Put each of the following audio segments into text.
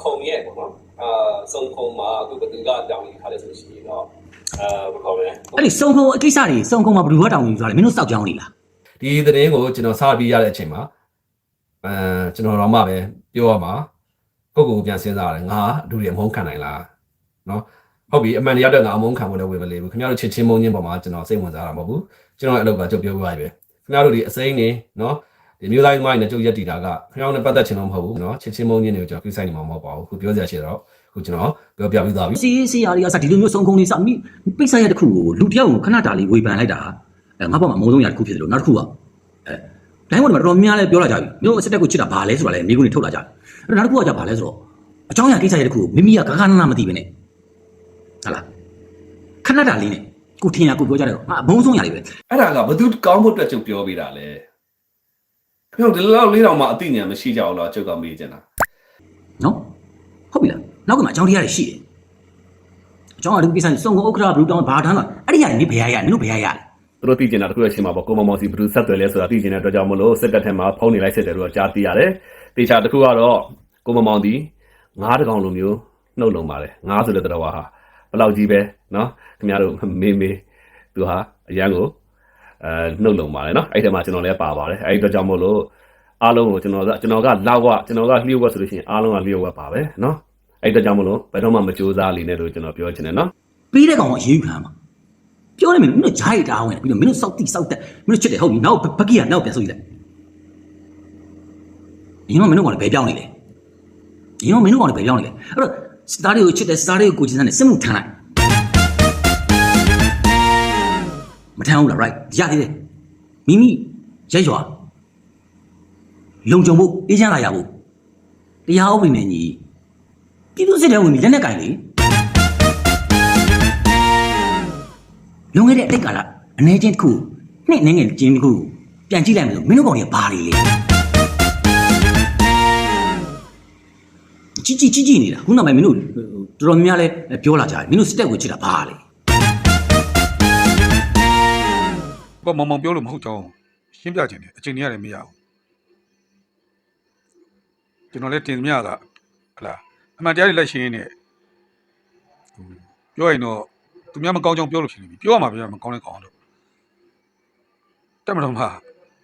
ခုံရဲ့ပေါ့နော်အာစုံခုံမှာအခုဘယ်သူကတောင်းနေခါလဲဆိုရှိရင်တော့အာဘယ်ခေါ်မလဲအဲ့ဒီစုံခုံအကိစ္စတွေစုံခုံမှာဘယ်သူကတောင်းယူသွားလဲမင်းတို့စောက်ကြောင်းနေလားဒီသတင်းကိုကျွန်တော်စပြီးရတဲ့အချိန်မှာအဲကျွန်တော်တော့မှပဲပြောရမှာကိုယ့်ကိုယ်ပြန်စဉ်းစားရတယ်ငါလူတွေအမုန်းခံနိုင်လားနော်ဟုတ်ပြီအမှန်တရားတော့ငါအမုန်းခံဖို့လည်းဝင်မလေးဘူးခင်ဗျားတို့ချစ်ချင်းမုန်းချင်းပေါ်မှာကျွန်တော်စိတ်ဝင်စားတာမဟုတ်ဘူးကျွန်တော်ရဲ့အလုပ်ကကြုတ်ပြောပြရပဲခင်ဗျားတို့ဒီအစိမ်းနေနော် ဒီမျိုးတိုင်းမိုင်းနဲ့ကြုတ်ရက်တည်တာကခင်ဗျားတို့နဲ့ပတ်သက်ချင်တော့မဟုတ်ဘူးနော်ချစ်ချင်းမုန်းချင်းတွေကိုကျွန်တော်ကိစ္စနေမှာမဟုတ်ပါဘူးခုပြောစရာရှိတော့ခုကျွန်တော်ပြောပြပြီးသားပြီစီးစီးရာတွေကစဒီလိုမျိုးစုံခုံနေစမိပိတ်ဆက်ရတဲ့ခုကိုလူတယောက်ကိုခဏတာလေးဝေဖန်လိုက်တာအဲငါဘောမှာအမုန်းဆုံးရတစ်ခုဖြစ်တယ်လို့နောက်တစ်ခုကအဲတိုင်းပေါ်မှာတော်တော်များများလဲပြောလာကြပြီမျိုးစစ်တပ်ကိုချစ်တာဘာလဲဆိုတာလဲမိကုန်းနေထုတ်လာကြတယ်အဲ့နောက်တစ်ခုကကြဘာလဲဆိုတော့အကြောင်းအရာကိစ္စရတဲ့ခုကိုမိမိကဂဂနနာမသိပဲနဲ့ဟုတ်လားခဏတာလေးနဲ့ကိုထင်ရကိုပြောကြတယ်တော့အမုန်းဆုံးရလေးပဲအဲ့ဒါကဘသူကောင်းဖို့အတွက်ကျုပ်ပြောပေးတာလေ ခင်ဗျဒီလောက်လေးတောင်မှအသိဉာဏ်မရှိကြဘူးလားကျုပ်ကမေးချင်တာနော်ဟုတ်ပြီလားနောက်ကမှအကြောင်းတရားတွေရှိတယ်အကြောင်းအတူကိစ္စကြီးစုံကုန်ဥက္ကရာဘလူးတောင်းဘာတန်းလားအဲ့ဒီဟာနေဘယ်ရရနင်တို့ဘယ်ရရသူတို့သိကျင်တာတခုရရှိမှာပေါ့ကိုမမောင်စီဘလူးဆက်သွယ်လဲဆိုတာသိကျင်တဲ့အတွက်ကြောင့်မလို့စက်ကတ်ထဲမှာဖုန်းနေလိုက်ဆက်တယ်လို့ကြားသိရတယ်တေချာတခုကတော့ကိုမမောင်ဒီငားတကောင်လိုမျိုးနှုတ်လုံးပါတယ်ငားဆိုတဲ့တော်ဟာဘလောက်ကြီးပဲနော်ခင်ဗျားတို့မေးမေးသူဟာအရန်ကို အဲနှုတ်လုံပါတယ်နော်အဲ့ဒီမှာကျွန်တော်လည်းပါပါတယ်အဲ့ဒီတော့ကြောင့်မို့လို့အားလုံးကိုကျွန်တော်ကကျွန်တော်ကလောက်ကကျွန်တော်ကလျှို့ဝက်ဆိုလို့ရှိရင်အားလုံးကလျှို့ဝက်ပါပဲနော်အဲ့ဒါကြောင့်မလို့ဘယ်တော့မှမကြိုးစားလိမ့်နဲ့လို့ကျွန်တော်ပြောချင်တယ်နော်ပြီးတဲ့ကောင်ကရေးယူခံမှာပြောနေမင်းတို့ဂျားရီတားဝင်ပြီးတော့မင်းတို့စောက်တိစောက်တက်မင်းတို့ချစ်တယ်ဟုတ်နောက်ဘက်ကီကနောက်ပြန်ဆုပ်လိုက်ဒီမှာမင်းတို့ကလည်းဘယ်ပြောင်းနေလဲဒီမှာမင်းတို့ကလည်းဘယ်ပြောင်းနေလဲအဲ့တော့စတားတွေကိုချစ်တယ်စတားတွေကိုကိုချင်စမ်းတယ်စစ်မှုထမ်းလိုက် မထမ်းဘူးလား right ရသေးတယ်မိမိရက်ရွာလုံခြုံဖို့အေးချမ်းလာရဖို့တရားဥပဒေနဲ့ညီပြည်သူစစ်တဲ့ဝင်ပြီးလက်နက်ကင်လေ လွန်ခဲ့တဲ့အတိတ်ကာလအနေချင်းတစ်ခုနှစ်နေငယ်ချင်းတစ်ခုပြန်ကြည့်လိုက်မလို့မင်းတို့ကောင်တွေကဘာတွေလဲជីជីជីជីနေတာခုနောက်ပိုင်းမင်းတို့တော်တော်များများလဲပြောလာကြတယ်မင်းတို့စစ်တပ်ကိုချစ်တာဘာလဲ ဘာမောင်မောင်ပြောလို့မဟုတ်ကြောင်းရှင်းပြခြင်းတယ်အချိန်ကြီးရတယ်မရဘူးကျွန်တော်လည်းတင်မြတာဟလာအမှန်တရားတွေလိုက်ရှင်းရင်းနဲ့ပြောရင်တော့သူများမကောင်းကြောင်းပြောလို့ဖြစ်နေပြီပြောရမှာပြောရမှာကောင်းတဲ့ကောင်းတော့တက်မတော်မှာ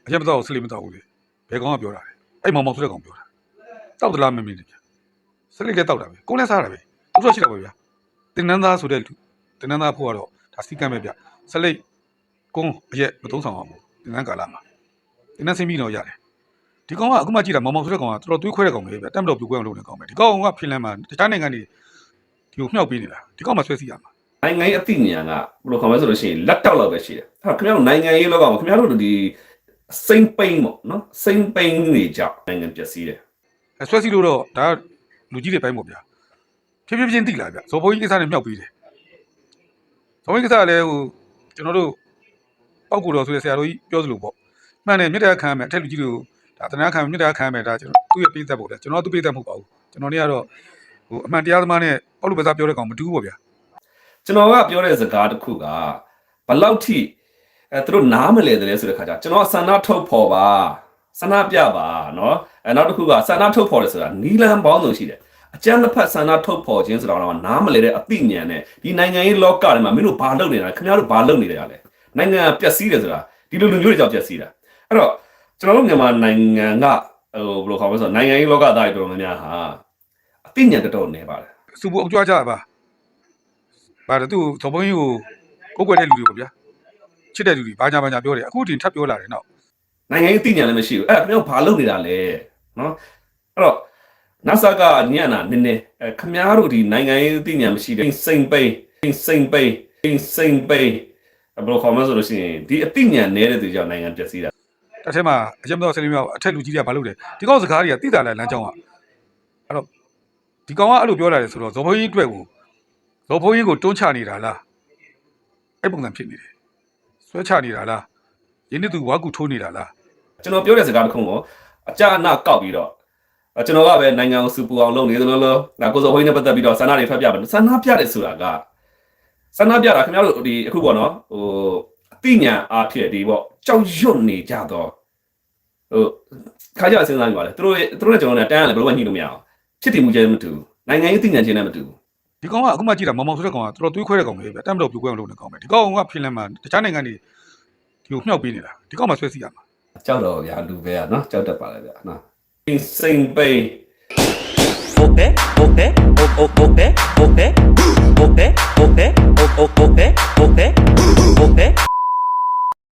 အရင်မတော့ဆလိမတော့ဘူးလေဘယ်ကောင်ကပြောတာလဲအဲ့မောင်မောင်ဆိုတဲ့ကောင်ပြောတာတောက်တလားမမင်းတည်းဗျဆလိလည်းတောက်တာပဲကိုယ်လည်းစားတာပဲသူတို့ရှိတာပဲဗျတင်နန်းသားဆိုတဲ့လူတင်နန်းသားဖို့ကတော့ဒါစီကမ်းပဲဗျဆလိ ကုန်းအရက်မသုံးဆောင်အောင်မို့ဒီနန်းကာလာမှာဒီနန်းဆင်းပြီးတော့ရတယ်ဒီကောင်ကအခုမှကြည့်တာမောင်မောင်ဆိုတဲ့ကောင်ကတော်တော်တွေးခွဲတဲ့ကောင်ပဲဗျတက်မတော်ပြူခွဲအောင်လုပ်နေကောင်ပဲဒီကောင်ကဖင်လန်မှာတခြားနိုင်ငံတွေဒီကိုမြှောက်ပေးနေတာဒီကောင်မှဆွဲစီရမှာနိုင်ငံရေးအသိဉာဏ်ကဘယ်လိုခေါ်မလဲဆိုလို့ရှိရင်လက်တောက်လောက်ပဲရှိတယ်။ဟာခင်ဗျားတို့နိုင်ငံရေးလောကမှာခင်ဗျားတို့ဒီစိမ့်ပိန်ပေါ့နော်စိမ့်ပိန်နေကြနိုင်ငံပျက်စီးတယ်အဲဆွဲစီလို့တော့ဒါကလူကြီးတွေပိုင်းပေါ့ဗျာဖြည်းဖြည်းချင်းတိလာဗျဇော်ဘိုးကြီးကိစ္စနဲ့မြှောက်ပေးတယ်ဇော်ဘိုးကြီးကိစ္စကလည်းဟိုကျွန်တော်တို့ ပောက်ကူတော်ဆိုတဲ့ဆရာတော်ကြီးပြောသလိုပေါ့မှန်တယ်မြစ်တာခံရမယ်အထက်လူကြီးတွေကိုဒါတနာခံမြစ်တာခံရမယ်ဒါကျွန်တော်သူ့ရဲ့ပေးသက်ပေါ့ဗျာကျွန်တော်ကသူ့ပေးသက်မဟုတ်ပါဘူးကျွန်တော်နေကတော့ဟိုအမှန်တရားသမားနဲ့ပောက်လူပဲသားပြောတဲ့ကောင်မတူဘူးပေါ့ဗျာ။ကျွန်တော်ကပြောတဲ့စကားတစ်ခုကဘလောက်ထိအဲသူတို့နားမလဲတယ်လဲဆိုတဲ့ခါကျကျွန်တော်ဆန္ဒထုတ်ဖော်ပါဆန္ဒပြပါနော်အဲနောက်တစ်ခုကဆန္ဒထုတ်ဖော်တယ်ဆိုတာနီလန်ပေါင်းစုံရှိတယ်အကျန်းတစ်ဖက်ဆန္ဒထုတ်ဖော်ခြင်းဆိုတာတော့နားမလဲတဲ့အသိဉာဏ်နဲ့ဒီနိုင်ငံရေးလောကထဲမှာမင်းတို့ဘာလုပ်နေတာလဲခင်ဗျားတို့ဘာလုပ်နေကြလဲ နိုင်ငံပျက်စီးတယ်ဆိုတာဒီလိုလူမျိုးတွေကြောင့်ပျက်စီးတာအဲ့တော့ကျွန်တော်တို့မြန်မာနိုင်ငံကဟိုဘယ်လိုခေါ်မလဲဆိုတော့နိုင်ငံရေးလောကသားတွေတော်တော်များများဟာအသိဉာဏ်တော်တော်နေပါတယ်စူပူအကြွားကြပါဘာလဲသူ့ဇော်ဘုန်းကြီးကိုကိုယ်ကွယ်တဲ့လူတွေပေါ့ဗျာချစ်တဲ့လူတွေဘာညာဘာညာပြောတယ်အခုတင်ထပ်ပြောလာတယ်နော်နိုင်ငံရေးသိဉာဏ်လည်းမရှိဘူးအဲ့ဒါခင်ဗျားဘာလုပ်နေတာလဲနော်အဲ့တော့ NASA ကညံ့တာနည်းနည်းအဲခင်ဗျားတို့ဒီနိုင်ငံရေးသိဉာဏ်မရှိတဲ့စိန်ပိန်စိန်ပိန်စိန်ပိန် ဘယ်လိုခေါ်မလဲဆိုလို့ရှိရင်ဒီအသိဉာဏ်နည်းတဲ့သူကြောင့်နိုင်ငံပျက်စီးတာတစ်ထက်မှာအကျဉ်းတော်ဆယ်လေးမြောက်အထက်လူကြီးတွေကဘာလုပ်လဲဒီကောင်စကားတွေကတိတာလဲလမ်းကြောင်းကအဲ့တော့ဒီကောင်ကအဲ့လိုပြောလာတယ်ဆိုတော့ဇော်ဘုန်းကြီးအတွက်ကိုဇော်ဘုန်းကြီးကိုတွန်းချနေတာလားအဲ့ပုံစံဖြစ်နေတယ်ဆွဲချနေတာလားရင်းနှီးသူဝါကူထိုးနေတာလားကျွန်တော်ပြောတဲ့စကားတစ်ခုကိုအကြအနကောက်ပြီးတော့အဲကျွန်တော်ကပဲနိုင်ငံကိုစူပူအောင်လုပ်နေသလိုလိုငါကိုစောဟိုင်းနဲ့ပတ်သက်ပြီးတော့ဆန္ဒတွေထွက်ပြပါဆန္ဒပြတယ်ဆိုတာက ဆန္ဒပြတာခင်ဗျားတို့ဒီအခုပေါ့နော်ဟိုအသိဉာဏ်အားဖြင့်ဒီပေါ့ကြောက်ရွံ့နေကြတော့ဟိုခါကြစဉ်းစားနေပါလေသူတို့ရဲ့သူတို့နဲ့ကျွန်တော်နဲ့တန်းရတယ်ဘယ်လိုမှညှိလို့မရအောင် ချစ်တည်မှုချင်းမတူဘူးနိုင်ငံရေးသိဉာဏ်ချင်းလည်းမတူဘူး ဒီကောင်ကအခုမှကြည့်တာမောင်မောင်ဆိုတဲ့ကောင်ကတော်တော်သွေးခွဲတဲ့ကောင်ပဲဗျတက်မတော်ပြိုကွဲမလို့နေကောင်ပဲဒီကောင်ကဖင်လန်မှာတခြားနိုင်ငံတွေဒီကိုမြှောက်ပေးနေတာဒီကောင်မှဆွဲစီရမှာ ကြောက်တော့ဗျာလူပဲอ่ะเนาะကြောက်တတ်ပါလေဗျာနော်စိန်ပိန် Okay, okay, okay, okay, okay, okay, okay okay okay okay okay